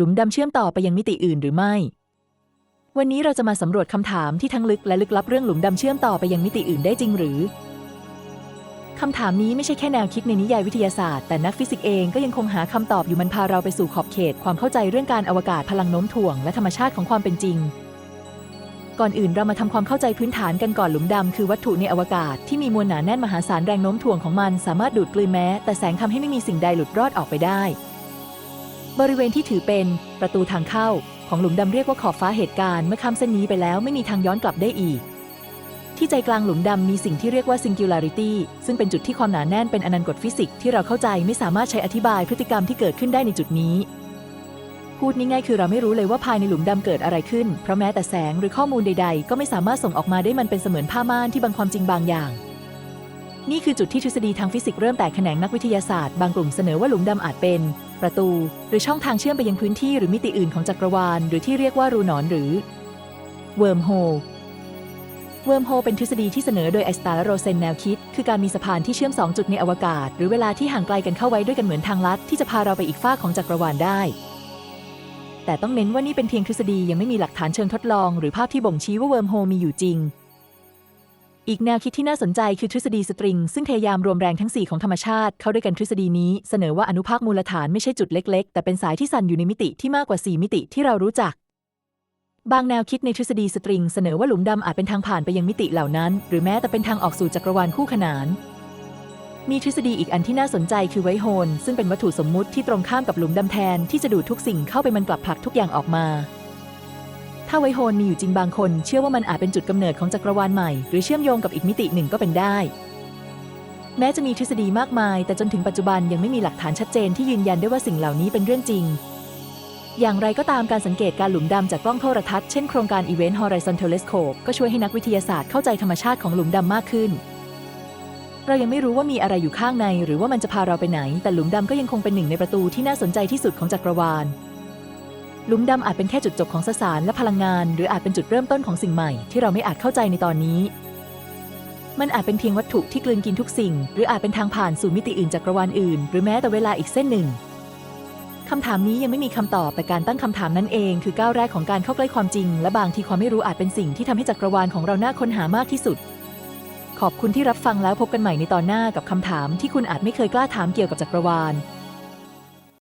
หลุมดำเชื่อมต่อไปยังมิติอื่นหรือไม่ วันนี้เราจะมาสำรวจคำถามที่ทั้งลึกและลึกลับเรื่องหลุมดำเชื่อมต่อไปยังมิติอื่นได้จริงหรือคำถามนี้ไม่ใช่แค่แนวคิดในนิยายวิทยาศาสตร์ แต่นักฟิสิกส์เองก็ยังคงหาคำตอบอยู่มันพาเราไปสู่ขอบเขต ความเข้าใจเรื่องการอวกาศพลังโน้มถ่วงและธรรมชาติของความเป็นจริง ก่อนอื่นเรามาทำความเข้าใจพื้นฐานกันก่อนหลุมดำคือวัตถุในอวกาศที่มีมวลหนาแน่นมหาศาลแรงโน้มถ่วงของมัน สามารถดูดกลืนแม้ แต่แสงทำให้ไม่มีสิ่งใดหลุดรอดออกไปได้ บริเวณที่ถือเป็นประตูทางเข้า ของหลุมดำเรียกว่าขอบฟ้าเหตุการณ์เมื่อข้ามเส้นนี้ไปแล้วไม่มีทางย้อนกลับได้อีก ที่ใจกลางหลุมดำมีสิ่งที่เรียกว่า singularity ซึ่งเป็นจุดที่ความหนาแน่นเป็นอนันต์กฎฟิสิกส์ที่เราเข้าใจไม่สามารถใช้อธิบายพฤติกรรมที่เกิดขึ้นได้ในจุดนี้ พูดง่ายๆคือเราไม่รู้เลยว่าภายในหลุมดำเกิดอะไรขึ้น เพราะแม้แต่แสงหรือข้อมูลใด ๆ ก็ไม่สามารถส่งออกมาได้มันเป็นเสมือนผ้าม่านที่บังความจริงบางอย่าง นี่คือจุดที่ทฤษฎีทางฟิสิกส์เริ่มแตกแขนงนักวิทยาศาสตร์ บางกลุ่มเสนอว่าหลุมดำอาจเป็น ประตู หรือช่องทางเชื่อมไปยังพื้นที่หรือมิติอื่นของจักรวาล หรือที่เรียกว่ารูหนอนหรือ wormhole เวิร์มโฮเป็นทฤษฎีที่เสนอโดยไอสตน์และโรเซนแนวคิด คือการมีสะพานที่เชื่อม 2 จุดในอวกาศ หรือเวลาที่ห่างไกลกันเข้าไว้ด้วยกันเหมือนทางลัด ที่จะพาเราไปอีกฝ้ากของจักรวาลได้ แต่ต้องเน้นว่านี่เป็นเพียงทฤษฎียังไม่มีหลักฐานเชิงทดลอง หรือภาพที่บ่งชี้ว่าเวิร์มโฮมีอยู่จริง อีกแนวคิดที่น่าสนใจคือทฤษฎีสตริง ซึ่งพยายามรวมแรงทั้ง 4 ของธรรมชาติ เข้าด้วยกันทฤษฎีนี้เสนอว่าอนุภาคมูลฐานไม่ใช่จุดเล็ก ๆ แต่เป็นสายที่สั่นอยู่ในมิติที่มากกว่า 4 มิติที่เรารู้จัก บางแนวคิดในทฤษฎีสตริง เสนอว่าหลุมดำอาจเป็นทางผ่านไปยังมิติเหล่านั้น หรือแม้แต่เป็นทางออกสู่จักรวาลคู่ขนาน มีทฤษฎีอีกอันที่น่าสนใจคือไวโฮนซึ่งเป็นวัตถุสมมุติที่ตรงข้ามกับหลุมดำแทนที่จะดูดทุกสิ่งเข้าไปมันกลับผลักทุกอย่างออกมา ถ้าไวโฮนมีอยู่จริงบางคน เชื่อว่ามันอาจเป็นจุดกำเนิดของจักรวาลใหม่ หรือเชื่อมโยงกับอีกมิติหนึ่งก็เป็นได้ แม้จะมีทฤษฎีมากมาย แต่จนถึงปัจจุบันยังไม่มีหลักฐานชัดเจนที่ยืนยันได้ว่าสิ่งเหล่านี้เป็นเรื่องจริง อย่างไรก็ตามการสังเกตการหลุมดำจากกล้องโทรทัศน์เช่นโครงการ Event Horizon Telescope ก็ช่วยให้นักวิทยาศาสตร์เข้าใจธรรมชาติของหลุมดำมากขึ้นเรายังไม่รู้ว่ามีอะไรอยู่ข้างใน หรือว่ามันจะพาเราไปไหน แต่หลุมดำก็ยังคงเป็นหนึ่งในประตูที่น่าสนใจที่สุดของจักรวาล ลุมดำอาจเป็นแค่จุดจบของสสารและพลังงาน หรืออาจเป็นจุดเริ่มต้นของสิ่งใหม่ที่เราไม่อาจเข้าใจในตอนนี้ มันอาจเป็นเพียงวัตถุที่กลืนกินทุกสิ่ง หรืออาจเป็นทางผ่านสู่มิติอื่นจักรวาลอื่น หรือแม้แต่เวลาอีกเส้นหนึ่งคำถามนี้ยังไม่มีคำตอบแต่การตั้งคำถามนั่นเองคือก้าวแรกของการเข้าใกล้ความจริง และบางทีความไม่รู้อาจเป็นสิ่งที่ทำให้จักรวาลของเราน่าค้นหามากที่สุด ขอบคุณที่รับฟังแล้วพบกันใหม่ในตอนหน้ากับคำถามที่คุณอาจไม่เคยกล้าถามเกี่ยวกับจักรวาล